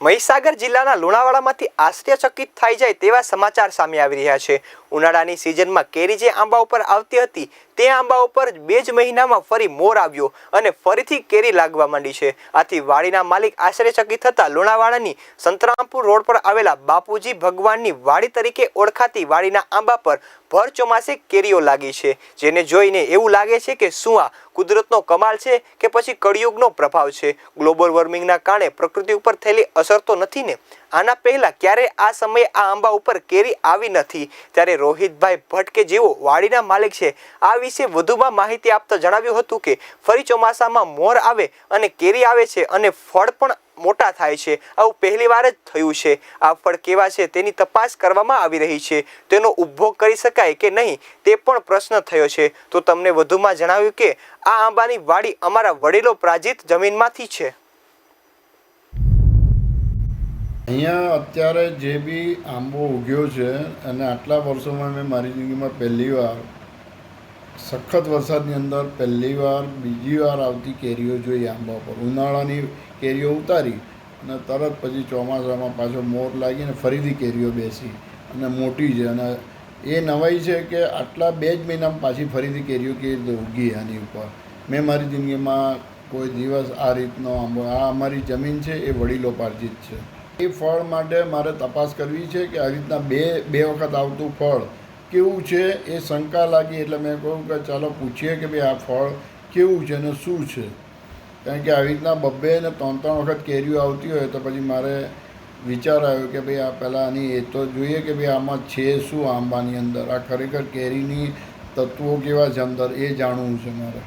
મહીસાગર જિલ્લાના લુણાવાડામાંથી આશ્ચર્યચકિત થઈ જાય તેવા સમાચાર સામે આવી રહ્યા છે. ઉનાળાની સિઝનમાં કેરી જે આંબા ઉપર આવતી હતી તે આંબા ઉપર બે જ મહિનામાં ફરી મોર આવ્યો અને ફરીથી કેરી લાગવા માંડી છે. આથી વાડીના માલિક આશ્ચર્યચકિત થતા લુણાવાડાની સંતરામપુર રોડ પર આવેલા બાપુજી ભગવાનની વાડી તરીકે ઓળખાતી વાડીના આંબા પર ભર ચોમાસે કેરીઓ લાગી છે. જેને જોઈને એવું લાગે છે કે શું આ કુદરતનો કમાલ છે કે પછી કળિયુગનો પ્રભાવ છે. ગ્લોબલ વોર્મિંગના કારણે પ્રકૃતિ ઉપર થયેલી અસર તો નથી ને? આના પહેલા ક્યારે આ સમયે આ આંબા ઉપર કેરી આવી નથી? ત્યારે રોહિતભાઈ ભટ્ટ કે જેઓ વાડીના માલિક છે, આ વિશે વધુમાં માહિતી આપતા જણાવ્યું હતું કે, ફરી ચોમાસામાં મોર આવે અને કેરી આવે છે અને ફળ પણ મોટા થાય છે. આવું પહેલી વાર જ થયું છે. આ ફળ કેવા છે તેની તપાસ કરવામાં આવી રહી છે. તેનો ઉપભોગ કરી શકાય કે નહીં તે પણ પ્રશ્ન થયો છે. તો તમને વધુમાં જણાવ્યું કે, આ આંબાની વાડી અમારા વડીલો પ્રાજિત જમીનમાંથી છે. અહીંયા અત્યારે જે બી આંબો ઉગ્યો છે અને આટલા વર્ષોમાં મેં મારી જિંદગીમાં પહેલી વાર, સખત વરસાદની અંદર પહેલી વાર, બીજી વાર આવતી કેરીઓ જોઈ આંબા પર. ઉનાળાની કેરીઓ ઉતારી અને તરત પછી ચોમાસામાં પાછો મોર લાગીને ફરીથી કેરીઓ બેસી અને મોટી છે. અને એ નવાઈ છે કે આટલા બે જ મહિનામાં પાછી ફરીથી કેરીઓ કેવી રીતે ઉગી આની ઉપર? મેં મારી જિંદગીમાં કોઈ દિવસ આ રીતનો આંબો, આ અમારી જમીન છે એ વડીલો પાર્જિત છે. એ ફળ માટે મારે તપાસ કરવી છે કે આવી રીતના બે બે વખત આવતું ફળ કેવું છે? એ શંકા લાગી એટલે મેં કહ્યું કે ચાલો પૂછીએ કે ભાઈ આ ફળ કેવું છે અને શું છે? કારણ કે આવી રીતના બબ્બે ને ત્રણ ત્રણ વખત કેરીઓ આવતી હોય તો પછી મારે વિચાર આવ્યો કે ભાઈ આ પહેલાં આની એ તો જોઈએ કે ભાઈ આમાં છે શું આંબાની અંદર? આ ખરેખર કેરીની તત્વો કેવા છે અંદર? એ જાણવું છે મારે.